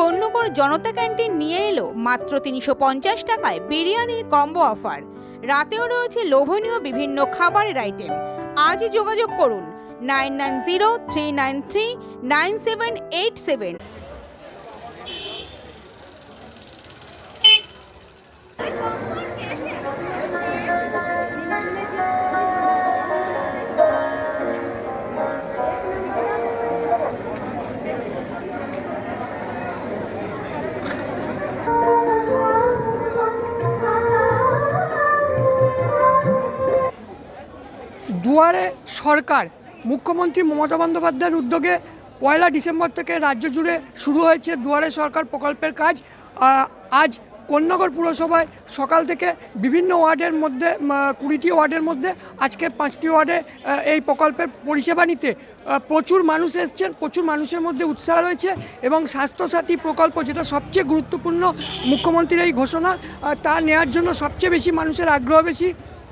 কন্যকর জনতা canteen নিয়ে এলো মাত্র তিনশো পঞ্চাশ টাকায় বিরিয়ানির কম্বো অফার। রাতেও রয়েছে লোভনীয় বিভিন্ন খাবারের আইটেম আজই যোগাযোগ করুন nine nine zero three nine three nine seven eight seven. দুয়ারে সরকার, মুখ্যমন্ত্রী মমতা বন্দ্যোপাধ্যায়ের উদ্যোগে পয়লা ডিসেম্বর থেকে রাজ্য জুড়ে শুরু হয়েছে দুয়ারে সরকার প্রকল্পের কাজ। আজ কন্যাগর পুরসভায় সকাল থেকে বিভিন্ন ওয়ার্ডের মধ্যে কুড়িটি ওয়ার্ডের মধ্যে আজকে পাঁচটি ওয়ার্ডে এই প্রকল্পের পরিষেবা নিতে প্রচুর মানুষ এসছেন, প্রচুর মানুষের মধ্যে উৎসাহ রয়েছে এবং স্বাস্থ্যসাথী প্রকল্প যেটা সবচেয়ে গুরুত্বপূর্ণ মুখ্যমন্ত্রীর এই ঘোষণা তা নেওয়ার জন্য সবচেয়ে বেশি মানুষের আগ্রহ বেশি।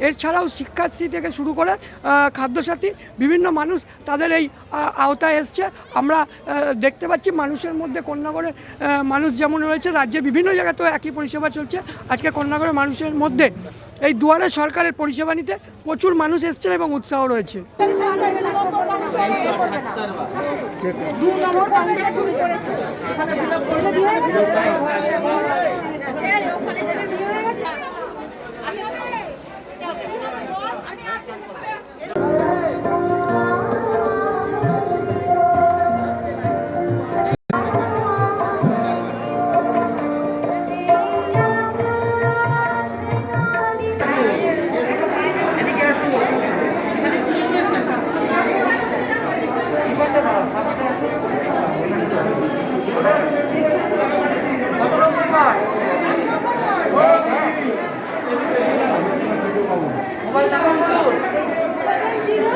এছাড়াও শিক্ষাশ্রী থেকে শুরু করে খাদ্যসাথী, বিভিন্ন মানুষ তাদের এই আওতায় এসছে। আমরা দেখতে পাচ্ছি মানুষের মধ্যে কন্যাগড়ে মানুষ যেমন রয়েছে, রাজ্যের বিভিন্ন জায়গাতেও একই পরিষেবা চলছে। আজকে কন্যাগড়ে মানুষের মধ্যে এই দুয়ারে সরকারের পরিষেবা নিতে প্রচুর মানুষ এসছেন এবং উৎসাহ রয়েছে। মোবাইল নাম্বার বলুন সেভেন জিরো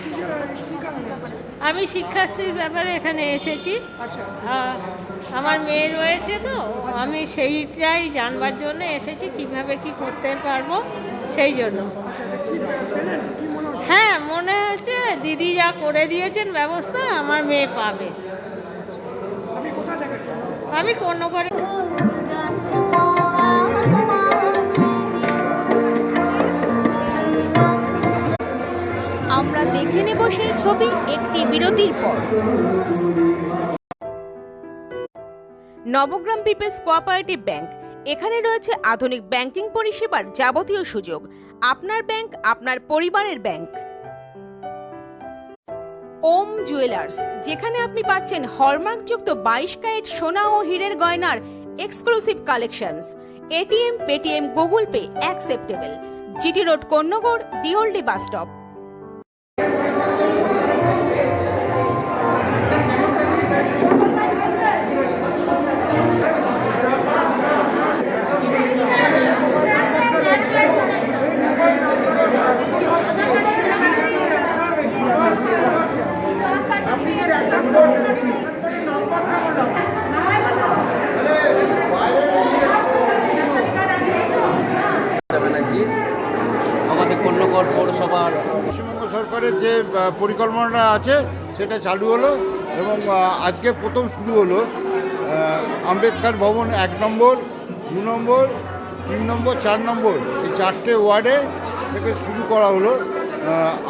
কি কি কারণে আমি শিক্ষাশ্রীর ব্যাপারে এখানে এসেছি। আচ্ছা। আমার মেয়ে রয়েছে তো আমি সেইটাই জানবার জন্য এসেছি কীভাবে কি করতে পারব সেই জন্য। হ্যাঁ মনে হচ্ছে দিদি যা করে দিয়েছেন ব্যবস্থা আমার মেয়ে পাবে। আমি কোনো করে দেখে নেব সেই ছবি একটি বিরতির পর। নবগ্রাম পিপলস কোঅপারেটিভ ব্যাংক, এখানে রয়েছে আধুনিক ব্যাংকিং পরিষেবার যাবতীয় সুযোগ। আপনার ব্যাংক, আপনার পরিবারের ব্যাংক। ওম জুয়েলার্স, যেখানে আপনি পাচ্ছেন হলমার্কযুক্ত বাইশ ক্যারেট সোনা ও হীরের গয়নার exclusive collections. ATM, Paytm, Google Pay, acceptable. GT road Konnagar ডিওল্ডি bus stop. পৌরসভার পশ্চিমবঙ্গ সরকারের যে পরিকল্পনাটা আছে সেটা চালু হলো এবং আজকে প্রথম শুরু হলো। আম্বেদকর ভবন এক নম্বর দু নম্বর তিন নম্বর চার নম্বর এই চারটে ওয়ার্ডে থেকে শুরু করা হলো।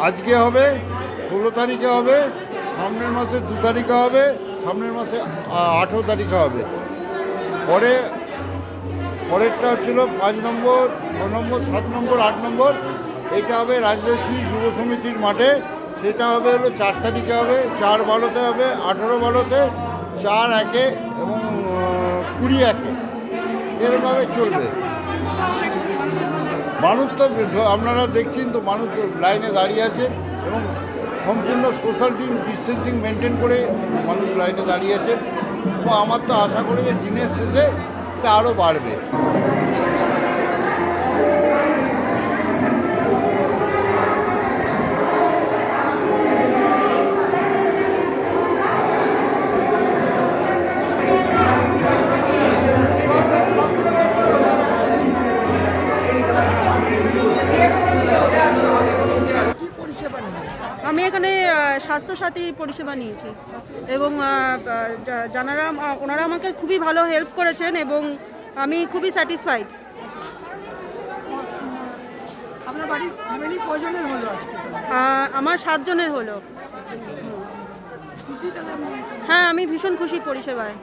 আজকে হবে ষোলো তারিখে হবে সামনের মাসে দু তারিখে হবে, সামনের মাসে আঠেরো তারিখে হবে। পরে, পরেরটা হচ্ছিল পাঁচ নম্বর, ছ নম্বর, সাত নম্বর, আট নম্বর। এটা হবে রাজবাসী যুব সমিতির মাঠে। সেটা হবে হলো চার তারিখে হবে, চার বারোতে হবে, আঠেরো বারোতে, চার একে এবং কুড়ি একে। এরকমভাবে চলবে। মানুষ তো আপনারা দেখছেন তো, মানুষ লাইনে দাঁড়িয়ে আছে এবং সম্পূর্ণ সোশ্যাল ডিস্টেন্সিং মেনটেন করে মানুষ লাইনে দাঁড়িয়েছে এবং আমার তো আশা করি যে দিনের শেষে এটা আরও বাড়বে। স্বাস্থ্যসাথী পরিষেবা নিয়েছি। এবং আহ, ওনারা আমাকে খুবই ভালো হেল্প করেছেন এবং আমি খুবই স্যাটিসফাইড আপনার বাড়ির ফ্যামিলি কজনের হলো আজকে? আমার সাতজনের হলো? হ্যাঁ আমি ভীষণ খুশি পরিষেবায়।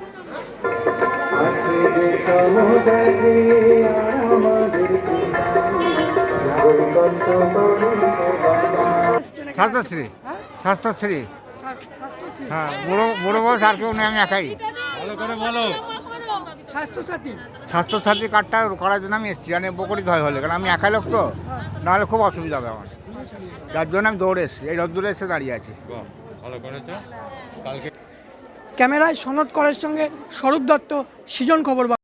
এখানে? স্বাস্থ্যশ্রী। হ্যাঁ? হ্যাঁ বুড়ো বুড়ো বয়স আর কেউ নেই আমি একাই। স্বাস্থ্যসাথী? স্বাস্থ্যসাথী কার্ডটা করার জন্য আমি এসেছি জানি বকরিত হয় হলে কারণ আমি একাই লোক তো নাহলে খুব অসুবিধা হবে আমার। যার জন্য আমি দৌড়ে এসেছি এই রোদ্দুরে এসে দাঁড়িয়ে আছি। ক্যামেরায় সনদ করের সঙ্গে স্বরূপ দত্ত সৃজন খবর